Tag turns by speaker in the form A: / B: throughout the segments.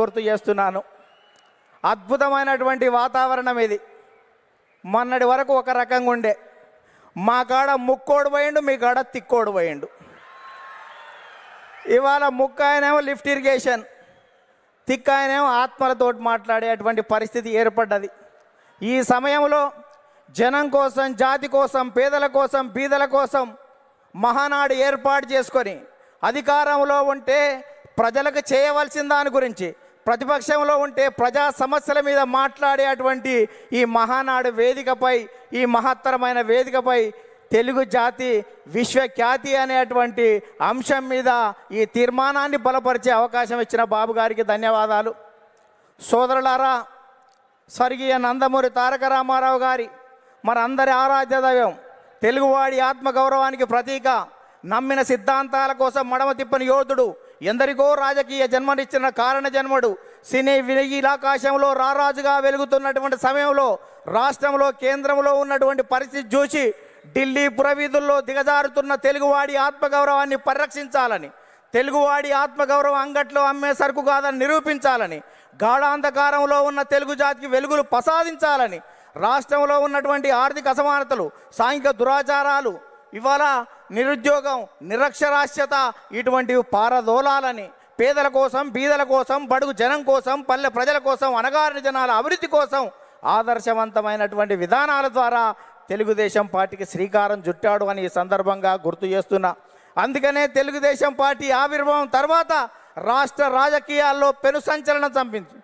A: గుర్తు చేస్తున్నాను. అద్భుతమైనటువంటి వాతావరణం ఇది. మొన్నటి వరకు ఒక రకంగా ఉండే. మా కాడ ముక్కోడు పోయిండు మీ కాడ తిక్కోడు పోయిండు. ఇవాళ ముక్క ఆయనేమో లిఫ్ట్ ఇరిగేషన్. తిక్క ఆయనేమో ఆత్మలతోటి మాట్లాడేటువంటి పరిస్థితి ఏర్పడ్డది. ఈ సమయంలో జనం కోసం జాతి కోసం పేదల కోసం బీదల కోసం మహానాడు ఏర్పాటు చేసుకొని అధికారంలో ఉంటే ప్రజలకు చేయవలసిన దాని గురించి ప్రతిపక్షంలో ఉంటే ప్రజా సమస్యల మీద మాట్లాడేటువంటి ఈ మహానాడు వేదికపై ఈ మహత్తరమైన వేదికపై తెలుగు జాతి విశ్వఖ్యాతి అనేటువంటి అంశం మీద ఈ తీర్మానాన్ని బలపరిచే అవకాశం ఇచ్చిన బాబు గారికి ధన్యవాదాలు. సోదరులారా స్వర్గీయ నందమూరి తారక రామారావు గారి మనందరి ఆరాధ్య దైవం తెలుగువాడి ఆత్మగౌరవానికి ప్రతీక నమ్మిన సిద్ధాంతాల కోసం మడమ తిప్పని యోధుడు ఎందరికో రాజకీయ జన్మనిచ్చిన కారణ జన్మడు సినీ వినీలాకాశంలో రారాజుగా వెలుగుతున్నటువంటి సమయంలో రాష్ట్రంలో కేంద్రంలో ఉన్నటువంటి పరిస్థితి చూసి ఢిల్లీ పురవీధుల్లో దిగజారుతున్న తెలుగువాడి ఆత్మగౌరవాన్ని పరిరక్షించాలని తెలుగువాడి ఆత్మగౌరవం అంగట్లో అమ్మే సరుకు కాదని నిరూపించాలని గాఢాంధకారంలో ఉన్న తెలుగు జాతికి వెలుగులు ప్రసాదించాలని రాష్ట్రంలో ఉన్నటువంటి ఆర్థిక అసమానతలు సాంఘిక దురాచారాలు ఇవాళ నిరుద్యోగం నిరక్షరాస్యత ఇటువంటివి పారదోలాలని పేదల కోసం బీదల కోసం బడుగు జనం కోసం పల్లె ప్రజల కోసం అనగారిన జనాల అభివృద్ధి కోసం ఆదర్శవంతమైనటువంటి విధానాల ద్వారా తెలుగుదేశం పార్టీకి శ్రీకారం చుట్టాడు అని ఈ సందర్భంగా గుర్తు చేస్తున్నా. అందుకనే తెలుగుదేశం పార్టీ ఆవిర్భావం తర్వాత రాష్ట్ర రాజకీయాల్లో పెను సంచలనం చంపింది.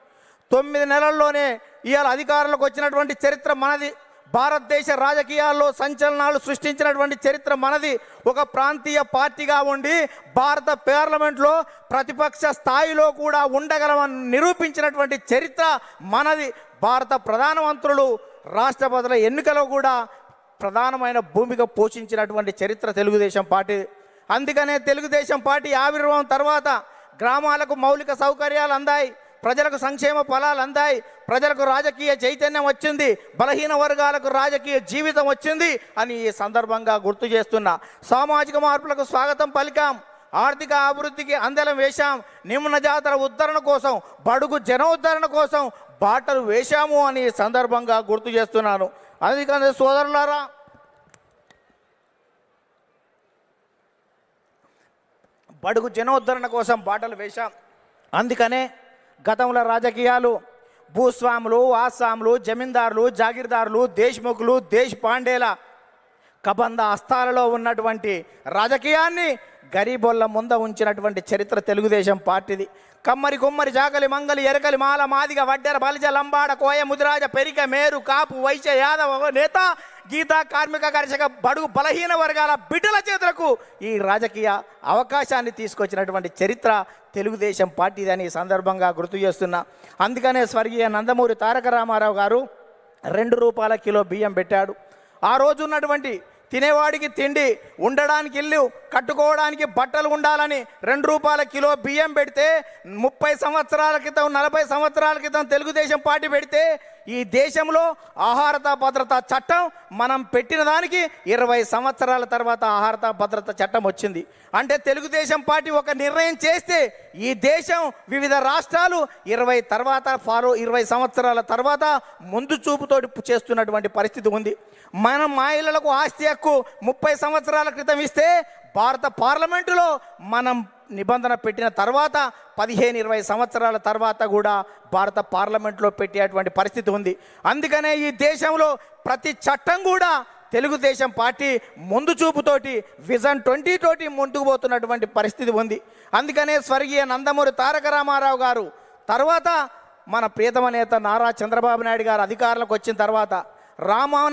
A: తొమ్మిది నెలల్లోనే ఇవాళ అధికారంలోకి వచ్చినటువంటి చరిత్ర మనది. భారతదేశ రాజకీయాల్లో సంచలనాలు సృష్టించినటువంటి చరిత్ర మనది. ఒక ప్రాంతీయ పార్టీగా ఉండి భారత పార్లమెంట్లో ప్రతిపక్ష స్థాయిలో కూడా ఉండగలమని నిరూపించినటువంటి చరిత్ర మనది. భారత ప్రధానమంత్రులు రాష్ట్రపతుల ఎన్నికలో కూడా ప్రధానమైన భూమిక పోషించినటువంటి చరిత్ర తెలుగుదేశం పార్టీ. అందుకనే తెలుగుదేశం పార్టీ ఆవిర్భావం తర్వాత గ్రామాలకు మౌలిక సౌకర్యాలు అందాయి. ప్రజలకు సంక్షేమ ఫలాలు అందాయి ప్రజలకు రాజకీయ చైతన్యం వచ్చింది బలహీన వర్గాలకు రాజకీయ జీవితం వచ్చింది అని ఈ సందర్భంగా గుర్తు చేస్తున్నా. సామాజిక మార్పులకు స్వాగతం పలికాం ఆర్థిక అభివృద్ధికి అందలం వేశాం నిమ్న జాతర ఉద్ధరణ కోసం బడుగు జన ఉద్ధరణ కోసం బాటలు వేశాము అని ఈ సందర్భంగా గుర్తు చేస్తున్నాను. అందుకని సోదరులారా బడుగు జనోద్ధరణ కోసం బాటలు వేశాం. అందుకనే గతంలో రాజకీయాలు భూస్వాములు ఆస్వాములు జమీందారులు జాగీర్దారులు దేశ్ముఖులు దేశ్ పాండేల కబంద హస్తాలలో ఉన్నటువంటి రాజకీయాన్ని గరీబొల్ల ముంద ఉంచినటువంటి చరిత్ర తెలుగుదేశం పార్టీది. కమ్మరి కుమ్మరి జాగలి మంగలి ఎరకలి మాల మాదిగ వడ్డెర బలిజ లంబాడ కోయ ముదిరాజ పెరిక మేరు కాపు వైశ్య యాదవ నేత గీతా కార్మిక కార్యశాఖ బడుగు బలహీన వర్గాల బిడ్డల చేతులకు ఈ రాజకీయ అవకాశాన్ని తీసుకొచ్చినటువంటి చరిత్ర తెలుగుదేశం పార్టీదని ఈ సందర్భంగా గుర్తు చేస్తున్నా. అందుకనే స్వర్గీయ నందమూరి తారక రామారావు గారు రెండు రూపాయల కిలో బియ్యం పెట్టాడు. ఆ రోజు ఉన్నటువంటి తినేవాడికి తిండి ఉండడానికి ఇల్లు కట్టుకోవడానికి బట్టలు ఉండాలని రెండు రూపాయల కిలో బియ్యం పెడితే ముప్పై సంవత్సరాల క్రితం నలభై సంవత్సరాల క్రితం తెలుగుదేశం పార్టీ పెడితే ఈ దేశంలో ఆహారత భద్రత చట్టం మనం పెట్టిన దానికి ఇరవై సంవత్సరాల తర్వాత ఆహారత భద్రత చట్టం వచ్చింది. అంటే తెలుగుదేశం పార్టీ ఒక నిర్ణయం చేస్తే ఈ దేశం వివిధ రాష్ట్రాలు ఇరవై తర్వాత ఫాలో ఇరవై సంవత్సరాల తర్వాత ముందు చూపుతోటి చేస్తున్నటువంటి పరిస్థితి ఉంది. మనం మహిళలకు ఆస్తి హక్కు ముప్పై సంవత్సరాల క్రితం ఇస్తే భారత పార్లమెంటులో మనం నిబంధన పెట్టిన తర్వాత పదిహేను ఇరవై సంవత్సరాల తర్వాత కూడా భారత పార్లమెంట్లో పెట్టేటువంటి పరిస్థితి ఉంది. అందుకనే ఈ దేశంలో ప్రతి చట్టం కూడా తెలుగుదేశం పార్టీ ముందు చూపుతోటి విజన్ ట్వంటీ తోటి ముందుకు పోతున్నటువంటి పరిస్థితి ఉంది. అందుకనే స్వర్గీయ నందమూరి తారక రామారావు గారు తర్వాత మన ప్రియతమ నేత నారా చంద్రబాబు నాయుడు గారు అధికారంలోకి వచ్చిన తర్వాత రామా